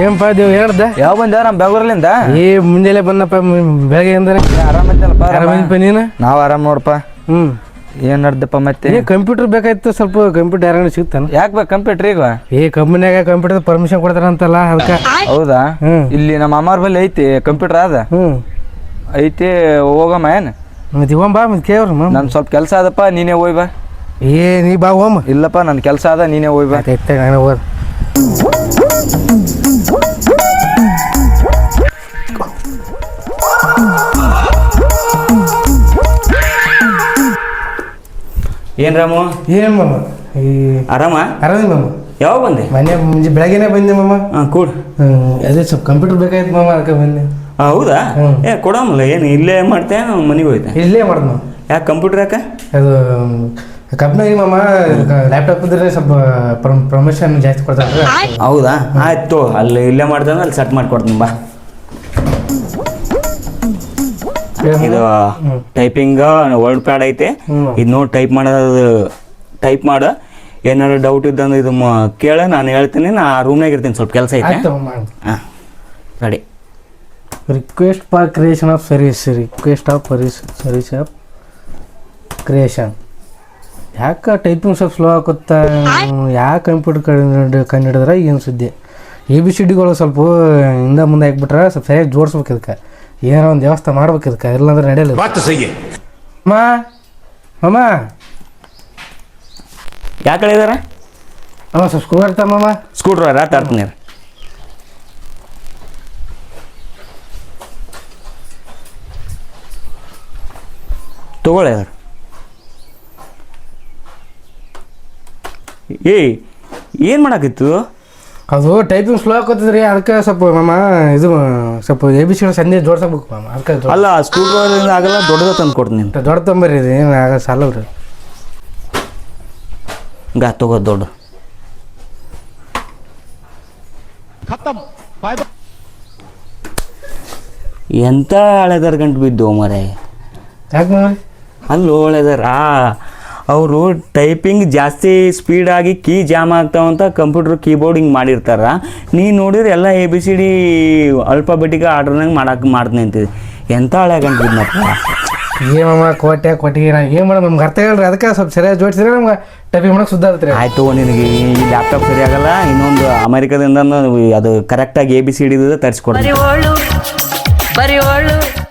ಏನಪ್ಪ ದೇವ್ ಹೇಳ್ದ? ಯಾವ ಬಂದ ನಮ್ಮ ಬೆಂಗಳೂರ್ಲಿಂದ ಏ ಮುಂಜಾನೆ ಬಂದಪ್ಪ ಮ್- ಬೆಳಗ್ಗೆ ಅಂದ್ರೆ ಆರಾಮೈತಲ್ಲಪ್ಪ ಆರಾಮಿದ್ಪ ನೀನು? ನಾವು ಆರಾಮ್ ನೋಡಪ್ಪ ಹ್ಮ್. ಏನ್ ನಡ್ದಪ್ಪ ಮತ್ತೆ? ಏ ಕಂಪ್ಯೂಟರ್ ಬೇಕಾಯ್ತು ಸ್ವಲ್ಪ ಕಂಪ್ಯೂಟರ್ ಯಾರು ಸಿಗ್ತಾನ? ಯಾಕೆ ಬೇಕು ಕಂಪ್ಯೂಟರ್ ಈಗ? ಏ ಕಂಪ್ನಿಯಾಗ ಕಂಪ್ಯೂಟರ್ ಪರ್ಮಿಷನ್ ಕೊಡ್ತಾರಂತಲ್ಲ ಅದಕ್ಕೆ. ಹೌದಾ. ಇಲ್ಲಿ ನಮ್ಮ ಅಮ್ಮಾರ ಬಲ್ಲಿ ಐತಿ ಕಂಪ್ಯೂಟರ್ ಅದ ಹ್ಮ್. ಐತಿ ಹೋಗಮ್ಮ ಏನ್? ಮತ್ತೆ ಬಾ ಮತ್ತೆ ಮಾಮ. ನನ್ ಸ್ವಲ್ಪ ಕೆಲಸ ಅದಪ್ಪ ನೀನೇ ಹೋಯ್ ಬಾ. ಏ ನೀ ಬಾ ಹೋಮ್. ಇಲ್ಲಪ್ಪ ನನ್ ಕೆಲಸ ಅದ ನೀನೇ ಹೋಯ್ ಬಾ. ಆಯ್ತು ನಾನು ಹೋದ್ ಏನ್ ರಾಮು? ಏನ್ ಮಾಮ? ಈ ಆರಾಮ? ಆರಾಮಿ ಮಾಮ. ಯಾವಾಗ ಬಂದೆ? ಮನೆ ಮುಂಜೆ ಬೆಳಗ್ಗೆನೆ ಬಂದೆ ಮಾಮ. ಹಾಂ ಕೂಡ. ಅದೇ ಸ್ವಲ್ಪ ಕಂಪ್ಯೂಟರ್ ಬೇಕಾಯ್ತು ಮಾಮ ಅದಕ್ಕೆ ಬಂದೆ. ಆ, ಹೌದಾ. ಏ ಕೊಡಮಲ್ಲ ಏನು ಇಲ್ಲೇ ಮಾಡ್ತೇನೆ ಮನೆಗೆ ಹೋಯ್ತೆ? ಇಲ್ಲೇ ಮಾಡ್ದು ಮಾಮ. ಯಾಕೆ ಕಂಪ್ಯೂಟರ್ ಯಾಕೆ? ಅದು ಕಂಪ್ನಿಗೆ ಮಾಮ ಲ್ಯಾಪ್ಟಾಪ್ ಇದ್ರೆ ಸ್ವಲ್ಪ ಪ್ರಮೋಷನ್ ಜಾಸ್ತಿ ಕೊಡ್ತಾರೆ. ಹೌದಾ? ಆಯ್ತು ಅಲ್ಲಿ ಇಲ್ಲೇ ಮಾಡ್ದೆ ಅಲ್ಲಿ ಸೆಟ್ ಮಾಡ್ಕೊಡ್ತೀನಿ ಬಾ. ಇದು ಟೈಪಿಂಗ್ ವರ್ಡ್ ಪ್ಯಾಡ್ ಐತೆ. ಇದು ನೋಡಿ ಟೈಪ್ ಮಾಡೋದು ಟೈಪ್ ಮಾಡು. ಏನಾದ್ರು ಡೌಟ್ ಇದ್ದಂದ್ರೆ ಇದು ಕೇಳ ನಾನು ಹೇಳ್ತೀನಿ ನಾ ರೂಮ್ನಾಗ ಇರ್ತೀನಿ ಸ್ವಲ್ಪ ಕೆಲಸ ಐತೆ. ಹಾಂ ready request for creation of service request of service service of creation ಯಾಕೆ ಟೈಪಿಂಗ್ ಸ್ವಲ್ಪ ಸ್ಲೋ ಆಗುತ್ತ? ಯಾಕೆ ಕಂಪ್ಯೂಟರ್ ಕಂಡು ಕಂಡಿಡಿದ್ರೆ ಏನು ಸುದ್ದಿ? ಎ ಬಿ ಸಿ ಡಿಗಳು ಸ್ವಲ್ಪ ಹಿಂದ ಮುಂದೆ ಹಾಕ್ಬಿಟ್ರೆ ಸ್ವಲ್ಪ ಸರಿಯಾಗಿ ಜೋಡಿಸ್ಬೇಕು ಇದಕ್ಕೆ. ಏನೋ ಒಂದು ವ್ಯವಸ್ಥೆ ಮಾಡ್ಬೇಕು ಇದಕ್ಕೆ. ಇಲ್ಲಾಂದ್ರೆ ನಡೆಯಲ್ಲ ಅಮ್ಮ ಮಾಮ. ಯಾಕೆ ಹೇಳಿದಾರ ಅಮ್ಮ ಸ್ವಲ್ಪ ಸ್ಕೂಲ್ ಇರ್ತಾ ಮಾಮ. ಆಟ ಆಡ್ತೀನಿ. ತಗೊಳ್ಳಿ ಏಯ್ ಏನು ಮಾಡಾಕಿತ್ತು ಅದು ಟೈಪಿಂಗ್ ಸ್ಲೋ ಆಗ್ತದ್ರಿ ಅದಕ್ಕೆ ಸ್ವಲ್ಪ ಮಾಮ ಇದು ಸ್ವಲ್ಪ ಎ ಬಿ ಸಿ ಸಂಜೆ ಜೋಡ್ಸಬೇಕು ಮಾಮ ಅದಕ್ಕೆ ಜೋಡ್- ಅಲ್ಲ ಸ್ಕೂಲ್ ಆಗಲ್ಲ ದೊಡ್ಡದ ತಂದು ಕೊಡ್ತೀನಿ ದೊಡ್ಡ ತೊಂಬರಿ ಇದು ಏನು ಆಗ ಸಾಲವ್ರಿ. ಗಾ ತಗೋ ದೊಡ್ಡ. ಎಂತ ಹಳೆದಾರ ಗಂಟು ಬಿದ್ದು ಮರೆ ಯಾಕೆ ಮಾಮ ಅಲ್ಲೂ ಹಳೆದಾರ. ಅವರು ಟೈಪಿಂಗ್ ಜಾಸ್ತಿ ಸ್ಪೀಡಾಗಿ ಕೀ ಜಾಮ್ ಆಗ್ತಾವಂತ ಕಂಪ್ಯೂಟರ್ ಕೀಬೋರ್ಡ್ ಹಿಂಗೆ ಮಾಡಿರ್ತಾರ. ನೀ ನೋಡಿದ್ರೆ ಎಲ್ಲ A B C D alphabetic ಆರ್ಡರ್ನಾಗ ಮಾಡಕ್ಕೆ ಮಾಡ್ತೀನಿ ಅಂತಿದ್ದೆ ಎಂಥ ಹಳೆ ಗಂಟು ಬಿದ್ದನಪ್ಪ ಏ ಮಾಮ ಕೋಟೆ ಕೊಟ್ಟಿಗೆ ನಾ ಏನು ಮಾಡೋದು ನಮ್ಗೆ ಅರ್ಥ ಹೇಳ್ರಿ ಅದಕ್ಕೆ ಸ್ವಲ್ಪ ಸರಿಯಾಗಿ ಜೋಡಿಸಿದ್ರೆ ನಮ್ಗೆ ಟೈಪಿಂಗ್ ಮಾಡಕ್ಕೆ ಸುದ್ದ ಆಗುತ್ತೆ ಆಯ್ತು ನಿನಗೆ ಈ ಲ್ಯಾಪ್ಟಾಪ್ ಸರಿ ಆಗಲ್ಲ ಇನ್ನೊಂದು ಅಮೆರಿಕದಿಂದ ಅದು ಕರೆಕ್ಟಾಗಿ ಎ ಬಿ ಸಿ ಡಿ ತರಿಸ್ಕೊಡ್ತೀನಿ.